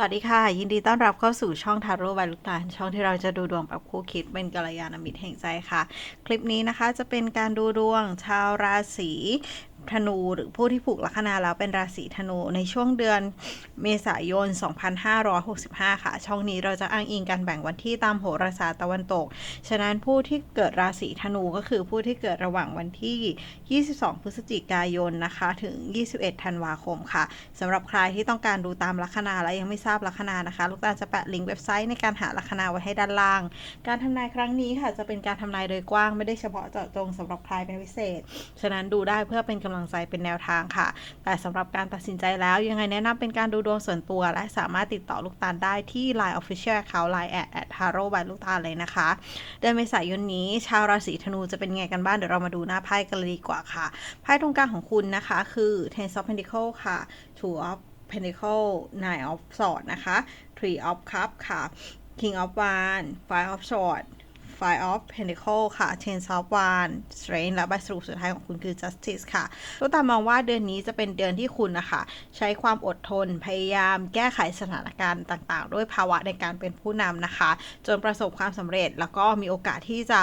สวัสดีค่ะ ยินดีต้อนรับเข้าสู่ช่องทาโร่บายลูกตาลช่องที่เราจะดูดวงแบบคู่คิดเป็นกัลยาณมิตรแห่งใจค่ะ คลิปนี้นะคะจะเป็นการดูดวงชาวราศี ธนู หรือผู้ที่ผูกลัคนาแล้วเป็นราศีธนู ในช่วงเดือนเมษายน 2565 ค่ะ ช่องนี้เราจะอ้างอิงการแบ่งวันที่ตามโหราศาสตร์ตะวันตก ฉะนั้นผู้ที่เกิดราศีธนูก็คือผู้ที่เกิดระหว่างวันที่ 22 พฤศจิกายนนะคะ ถึง 21 ธันวาคมค่ะสำหรับใครที่ต้องการดูตามลัคนาและยังไม่ทราบลัคนานะคะ ลูกตาจะแปะลิงก์เว็บไซต์ในการหาลัคนาไว้ให้ด้านล่าง การทำนายครั้งนี้ค่ะจะเป็นการทำนายโดยกว้างไม่ได้เฉพาะเจาะจงสำหรับใครเป็นพิเศษ ฉะนั้นดูได้เพื่อเป็นกำลังใจเป็นแนวทางค่ะ แต่สำหรับการตัดสินใจแล้วยังไงแนะนำเป็นการดูดวงส่วนตัว และสามารถติดต่อลูกตาลได้ที่ Line Official Account Line แอดแอดทาโร่บายลูกตาลเลยนะคะเดือนเมษายนนี้ชาวราศีธนูจะเป็นไงกันบ้างเดี๋ยวเรามาดูหน้าไพ่กันเลยดีกว่าค่ะไพ่ตรงกลางของคุณนะคะคือ Ten of Pentacles ค่ะ Two of Pentacles Nine of Swords นะคะ Three of Cups ค่ะ King of Wands Five of Swords Five of Pentacle ค่ะ Ten of Wands Strength และใบสรุปสุดท้ายของคุณคือ Justice ค่ะลูกตามมองว่าเดือนนี้จะเป็นเดือนที่คุณนะคะใช้ความอดทนพยายามแก้ไขสถานการณ์ต่างๆ ด้วยภาวะในการเป็นผู้นำนะคะ จนประสบความสำเร็จแล้วก็มีโอกาสที่จะ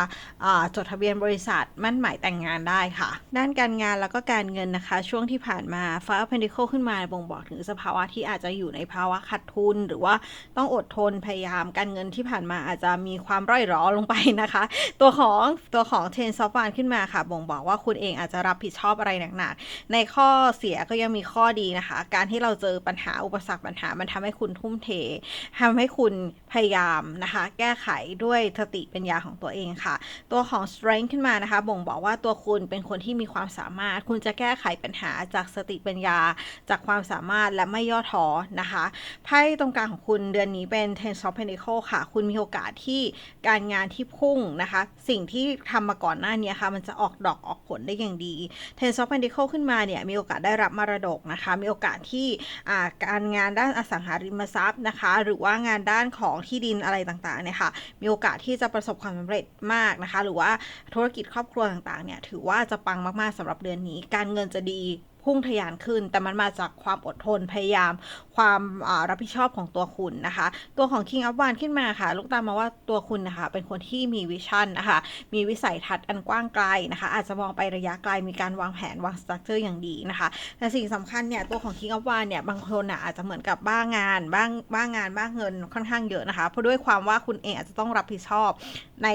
จดทะเบียนบริษัทมั่นหมายแต่งงานได้ค่ะ ด้านการงานแล้วก็การเงินนะคะ ช่วงที่ผ่านมา Five of Pentacle ขึ้นมาบ่งบอกถึงสภาวะที่อาจจะอยู่ในภาวะขาดทุน หรือว่าต้องอดทนพยายามการเงินที่ผ่านมาอาจจะมีความร่อยหรอลงไปนะคะ ตัวของตัวของเทนซอฟวานขึ้นมาค่ะ บ่งบอกว่าคุณเองอาจจะรับผิดชอบอะไรหนักๆ ในข้อเสียก็ยังมีข้อดีนะคะ การที่เราเจอปัญหาอุปสรรคปัญหา มันทำให้คุณทุ่มเททำให้คุณพยายามนะคะ แก้ไขด้วยสติปัญญาของตัวเองค่ะ ตัวของ strength ขึ้นมานะคะ บ่งบอกว่าตัวคุณเป็นคนที่มีความสามารถ คุณจะแก้ไขปัญหาจากสติปัญญา จากความสามารถและไม่ย่อท้อนะคะไพ่ตรงกลางของคุณเดือนนี้เป็น Ten of Pentacles ค่ะ คุณมีโอกาสที่การงานที่พุ่งนะคะ สิ่งที่ทำมาก่อนหน้านี้ค่ะ มันจะออกดอกออกผลได้อย่างดี Ten of Pentacles ขึ้นมาเนี่ย มีโอกาสได้รับมรดกนะคะ มีโอกาสที่การงานด้านอสังหาริมทรัพย์นะคะ หรือว่างานด้านของที่ดินอะไรต่างๆเนี่ยค่ะ มีโอกาสที่จะประสบความสำเร็จมากนะคะ หรือว่าธุรกิจครอบครัวต่างๆเนี่ย ถือว่าจะปังมากๆสำหรับเดือนนี้ การเงินจะดี พุ่งทะยานขึ้น แต่มันมาจากความอดทนพยายาม ความรับผิดชอบของตัวคุณนะคะ ตัวของ King of Wands ขึ้นมาค่ะ ลูกตามมาว่าตัวคุณนะคะ เป็นคนที่มีวิชั่นนะคะ มีวิสัยทัศน์อันกว้างไกลนะคะ อาจจะมองไประยะไกลมีการวางแผนวางสตรัคเจอร์อย่างดีนะคะแต่สิ่งสำคัญเนี่ยตัวของ King of Wands เนี่ยบางคนอาจจะเหมือนกับบ้างานบ้างบ้างานบ้างเงินค่อนข้างเยอะนะคะเพราะด้วยความว่าคุณเองอาจจะต้องรับผิดชอบใน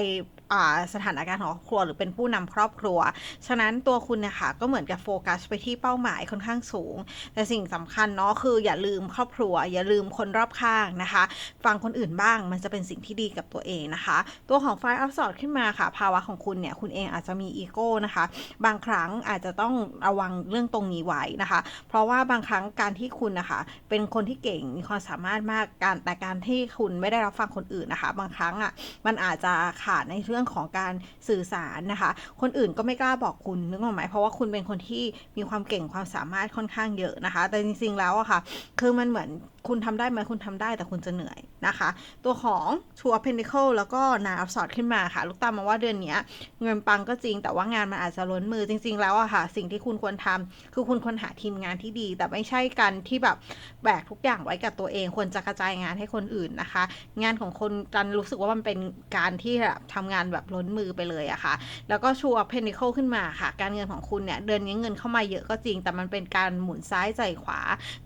สถานการณ์ของครอบครัวหรือเป็นผู้นำครอบครัว ฉะนั้นตัวคุณเนี่ยค่ะก็เหมือนกับโฟกัสไปที่เป้าหมายค่อนข้างสูง แต่สิ่งสำคัญเนาะคืออย่าลืมครอบครัว อย่าลืมคนรอบข้างนะคะ ฟังคนอื่นบ้างมันจะเป็นสิ่งที่ดีกับตัวเองนะคะ ตัวของไฟอัพสอดขึ้นมาค่ะ ภาวะของคุณเนี่ยคุณเองอาจจะมีอีโก้นะคะ บางครั้งอาจจะต้องระวังเรื่องตรงนี้ไว้นะคะ เพราะว่าบางครั้งการที่คุณนะคะ เป็นคนที่เก่งมีความสามารถมากการแต่การที่คุณไม่ได้รับฟังคนอื่นนะคะ บางครั้งอะมันอาจจะขาดในเรื่องื่องของการสื่อสารนะคะ คนอื่นก็ไม่กล้าบอกคุณนึกออกไหมเพราะว่าคุณเป็นคนที่มีความเก่งความสามารถค่อนข้างเยอะนะคะ แต่จริงๆแล้วอะค่ะ คือมันเหมือนคุณทำได้ไหมคุณทำได้แต่คุณจะเหนื่อยนะคะ ตัวของชัวร์เพน a ิ l e แล้วก็นาอัพสอดขึ้นมาค่ะ ลูกตามมาว่าเดือนนี้เงินปังก็จริง แต่ว่างานมันอาจจะล้นมือจริง ๆ แล้วอะค่ะ สิ่งที่คุณควรทำคือคุณควรหาทีมงานที่ดี แต่ไม่ใช่การที่แบบแบกทุกอย่างไว้กับตัวเอง ควรจะกระจายงานให้คนอื่นนะคะ งานของคนจันรู้สึกว่ามันเป็นการที่แบบทำงานแบบล้นมือไปเลยอะค่ะ แล้วก็ชัวร์เพน a ิ l e ขึ้นมาค่ะ การเงินของคุณเนี่ยเดือนนี้เงินเข้ามาเยอะก็จริง แต่มันเป็นการหมุนซ้ายใจขวา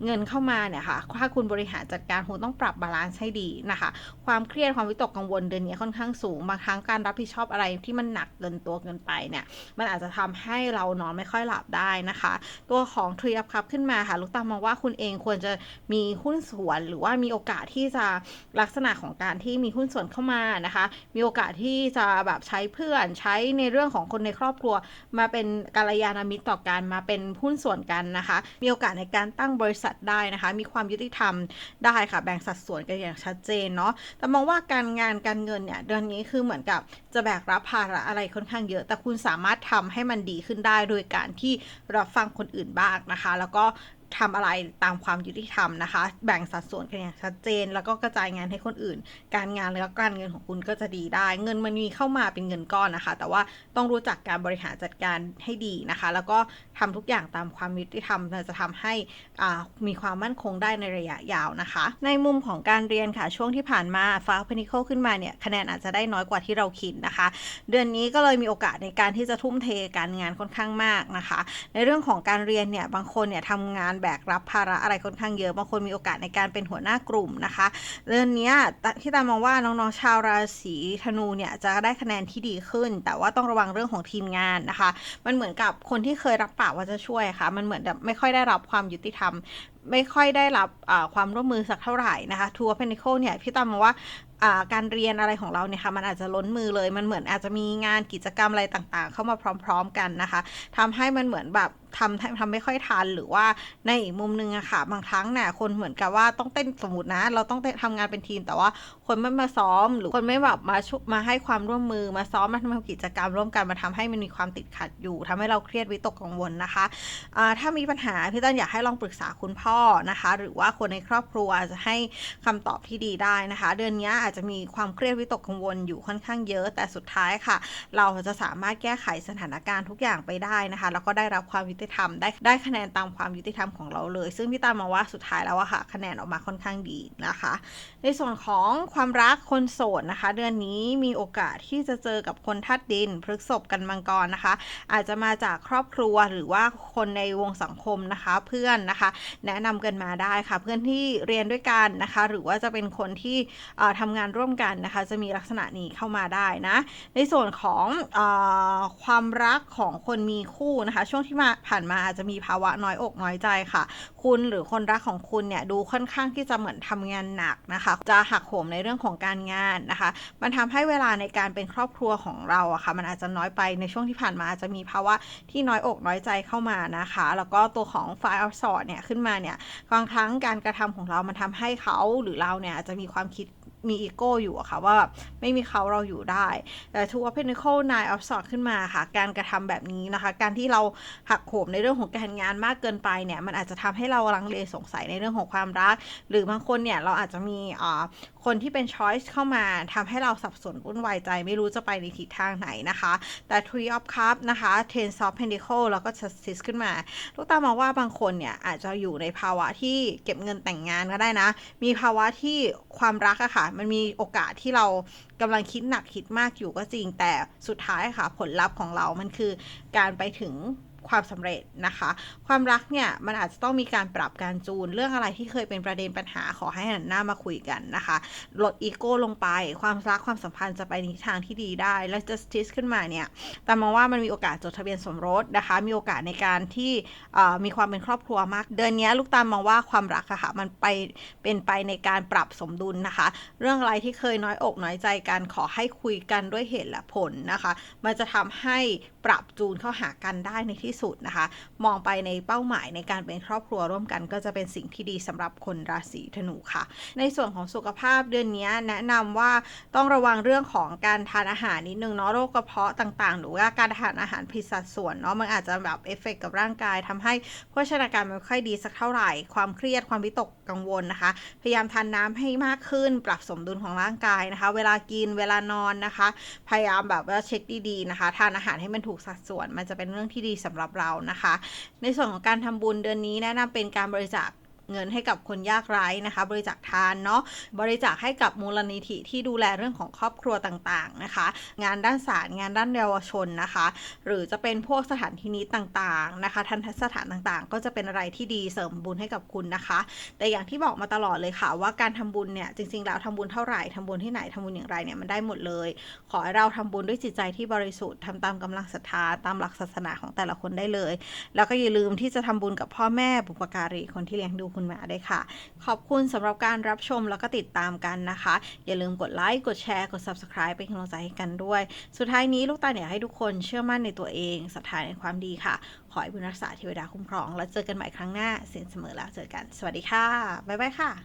เงินเข้ามาเนี่ยค่ะถ้าคุณบริหารจัดการคุณต้องปรับบาลานซ์ให้ดีนะคะ ความเครียดความวิตกกังวลเดือนนี้ค่อนข้างสูงบางครั้งการรับผิดชอบอะไรที่มันหนักเกินตัวเกินไปเนี่ยมันอาจจะทำให้เรานอนไม่ค่อยหลับได้นะคะ ตัวของทรีอัพคัพขึ้นมาค่ะลูกตามมองว่าคุณเองควรจะมีหุ้นส่วนหรือว่ามีโอกาสที่จะลักษณะของการที่มีหุ้นส่วนเข้ามานะคะ มีโอกาสที่จะแบบใช้เพื่อนใช้ในเรื่องของคนในครอบครัว มาเป็นกัลยาณมิตรต่อกันมาเป็นหุ้นส่วนกันนะคะ มีโอกาสในการตั้งบริษัทได้นะคะ มีความยุติธรรมได้ค่ะ แบ่งสัดส่วนกันอย่างชัดเจนเนาะแต่มองว่าการงานการเงินเนี่ยเดือนนี้คือเหมือนกับจะแบกรับภาระอะไรค่อนข้างเยอะ แต่คุณสามารถทำให้มันดีขึ้นได้โดยการที่รับฟังคนอื่นบ้างนะคะ แล้วก็ ทำอะไรตามความยุติธรรมนะคะ แบ่งสัดส่วนกันอย่างชัดเจน แล้วก็กระจายงานให้คนอื่น การงานแล้วก็การเงินของคุณก็จะดีได้ เงินมันมีเข้ามาเป็นเงินก้อนนะคะ แต่ว่าต้องรู้จักการบริหารจัดการให้ดีนะคะ แล้วก็ทำทุกอย่างตามความยุติธรรมจะทำให้มีความมั่นคงได้ในระยะยาวนะคะ ในมุมของการเรียนค่ะช่วงที่ผ่านมาฟ้าพนิโคขึ้นมาเนี่ยคะแนนอาจจะได้น้อยกว่าที่เราคิดนะคะ เดือนนี้ก็เลยมีโอกาสในการที่จะทุ่มเทการงานค่อนข้างมากนะคะ ในเรื่องของการเรียนเนี่ยบางคนเนี่ยทำงานแบกรับภาระอะไรค่อนข้างเยอะบางคนมีโอกาสในการเป็นหัวหน้ากลุ่มนะคะเดือนนี้ที่ตามมองว่าน้องๆชาวราศีธนูเนี่ยจะได้คะแนนที่ดีขึ้น แต่ว่าต้องระวังเรื่องของทีมงานนะคะ มันเหมือนกับคนที่เคยรับปากว่าจะช่วยค่ะ มันเหมือนแบบไม่ค่อยได้รับความยุติธรรม ไม่ค่อยได้รับความร่วมมือสักเท่าไหร่นะคะทัวร์เพนิโคเนี่ยพี่ตามมองว่าอ่าการเรียนอะไรของเราเนี่ยค่ะมันอาจจะล้นมือเลย มันเหมือนอาจจะมีงานกิจกรรมอะไรต่างๆ เข้ามาพร้อม ๆ กันนะคะทำให้มันเหมือนแบบ ทำทำไม่ค่อยทันหรือว่าในอีกมุมนึงอะค่ะ บางครั้งเนี่ยคนเหมือนกับว่าต้องเต้นสมมตินะ เราต้องเต้นทำงานเป็นทีมแต่ว่าคนไม่มาซ้อม หรือคนไม่แบบมาชุมาให้ความร่วมมือมาซ้อมมาทำกิจกรรมร่วมกันมาทำให้มันมีความติดขัดอยู่ทำให้เราเครียดวิตกกังวลนะคะอ่าถ้ามีปัญหาพี่ต้นอยากให้ลองปรึกษาคุณพ่อนะคะ หรือว่าคนในครอบครัวจะให้คำตอบที่ดีได้นะคะ เดือนนี้อาจจะมีความเครียดวิตกกังวลอยู่ค่อนข้างเยอะ แต่สุดท้ายค่ะ เราจะสามารถแก้ไขสถานการณ์ทุกอย่างไปได้นะคะ แล้วก็ได้รับความยุติธรรมได้ได้คะแนนตามความยุติธรรมของเราเลย ซึ่งพี่ตามมาว่าสุดท้ายแล้วอะค่ะ คะแนนออกมาค่อนข้างดีนะคะ ในส่วนของความรักคนโสดนะคะ เดือนนี้มีโอกาสที่จะเจอกับคนธาตุดินพฤษภกันมังกรนะคะ อาจจะมาจากครอบครัวหรือว่าคนในวงสังคมนะคะ เพื่อนนะคะ แนะนำกันมาได้ค่ะ เพื่อนที่เรียนด้วยกันนะคะ หรือว่าจะเป็นคนที่เอ่อทำงานร่วมกันนะคะ จะมีลักษณะนี้เข้ามาได้นะ ในส่วนของอความรักของคนมีคู่นะคะ ช่วงที่มาผ่านมาอาจจะมีภาวะน้อยอกน้อยใจค่ะ คุณหรือคนรักของคุณเนี่ยดูค่อนข้างที่จะเหมือนทำงานหนักนะคะ จะหักโหมในเรื่องของการงานนะคะ มันทำให้เวลาในการเป็นครอบครัวของเราอะค่ะ มันอาจจะน้อยไปในช่วงที่ผ่านมาอาจจะมีภาวะที่น้อยอกน้อยใจเข้ามานะคะ แล้วก็ตัวของไฟล์อัลซอร์เนี่ยขึ้นมาเนี่ยบางครั้งการกระทำของเรามันทำให้เขาหรือเราเนี่ยอาจจะมีความคิด มีอีโก้อยู่อะค่ะว่าแบบไม่มีเขาเราอยู่ได้ แต่ทูวเพน n ิเคิลนายออฟสอดขึ้นมาค่ะ การกระทำแบบนี้นะคะ การที่เราหักโหมในเรื่องของการงานมากเกินไปเนี่ย มันอาจจะทำให้เราลังเลสงสัยในเรื่องของความรัก หรือบางคนเนี่ยเราอาจจะมีอ่าคนที่เป็นช้อยส์เข้ามาทำให้เราสับสนวุ่นวายใจ ไม่รู้จะไปในทิศทางไหนนะคะ แต่ Three of Cup นะคะ Ten of Pentacle แล้วก็ Justice ขึ้นมา ลูกตามองว่าบางคนเนี่ย อาจจะอยู่ในภาวะที่เก็บเงินแต่งงานก็ได้นะ มีภาวะที่ความรักอะค่ะมันมีโอกาสที่เรากำลังคิดหนักคิดมากอยู่ก็จริง แต่สุดท้ายค่ะ ผลลัพธ์ของเรามันคือการไปถึง ความสำเร็จนะคะ ความรักเนี่ยมันอาจจะต้องมีการปรับการจูน เรื่องอะไรที่เคยเป็นประเด็นปัญหาขอให้หันหน้ามาคุยกันนะคะ ลดอีโก้ลงไป ความรักความสัมพันธ์จะไปในทางที่ดีได้ และ justice ขึ้นมาเนี่ยแต่มองว่ามันมีโอกาสจดทะเบียนสมรสนะคะ มีโอกาสในการที่มีความเป็นครอบครัวมาก เดือนนี้ลูกตาลมองว่าความรักอะค่ะมันไปเป็นไปในการปรับสมดุลนะคะ เรื่องอะไรที่เคยน้อยอกน้อยใจกันขอให้คุยกันด้วยเหตุและผลนะคะ มันจะทำให้ปรับจูนเข้าหากันได้ในที่สุดนะคะ มองไปในเป้าหมายในการเป็นครอบครัวร่วมกัน ก็จะเป็นสิ่งที่ดีสำหรับคนราศีธนูค่ะ ในส่วนของสุขภาพเดือนนี้แนะนำว่าต้องระวังเรื่องของการทานอาหารนิดนึงเนาะโรคกระเพาะต่าง ๆ หรือว่าการทานอาหารผิดสัดส่วนเนาะมันอาจจะแบบเอฟเฟกกับร่างกายทำให้โภชนาการไม่ค่อยดีสักเท่าไหร่ ความเครียดความวิตกกังวลนะคะ พยายามทานน้ำให้มากขึ้น ปรับสมดุลของร่างกายนะคะ เวลากินเวลานอนนะคะ พยายามแบบว่าเช็คดีๆนะคะ ทานอาหารให้มันถูกสัดส่วน มันจะเป็นเรื่องที่ดีสำหรับเรานะคะ ในส่วนของการทำบุญเดือนนี้แนะนำเป็นการบริจาค เงินให้กับคนยากไร้นะคะ บริจาคทานเนาะบริจาคให้กับมูลนิธิที่ดูแลเรื่องของครอบครัวต่างๆนะคะ งานด้านศาลงานด้านเยาวชนนะคะ หรือจะเป็นพวกสถานที่นี้ต่างๆนะคะทันทสถานต่างๆ ก็จะเป็นอะไรที่ดีเสริมบุญให้กับคุณนะคะ แต่อย่างที่บอกมาตลอดเลยค่ะ ว่าการทำบุญเนี่ยจริงๆแล้วทำบุญเท่าไหร่ทำบุญที่ไหนทำบุญอย่างไรเนี่ยมันได้หมดเลย ขอให้เราทำบุญด้วยจิตใจที่บริสุทธิ์ทำตามกำลังศรัทธาตามหลักศาสนาของแต่ละคนได้เลย แล้วก็อย่าลืมที่จะทำบุญกับพ่อแม่บุปการีคนที่เลี้ยงดูคุณแม่ด้วยค่ะ ขอบคุณสำหรับการรับชมแล้วก็ติดตามกันนะคะ อย่าลืมกดไลค์กดแชร์กด subscribe เป็นกำลังใจให้กันด้วย สุดท้ายนี้ลูกตาลอยากให้ทุกคนเชื่อมั่นในตัวเองศรัทธาในความดีค่ะ ขอให้บุญรักษาเทวดาคุ้มครอง แล้วเจอกันใหม่ครั้งหน้าเสียนเสมอแล้วเจอกัน สวัสดีค่ะบ๊ายบายค่ะ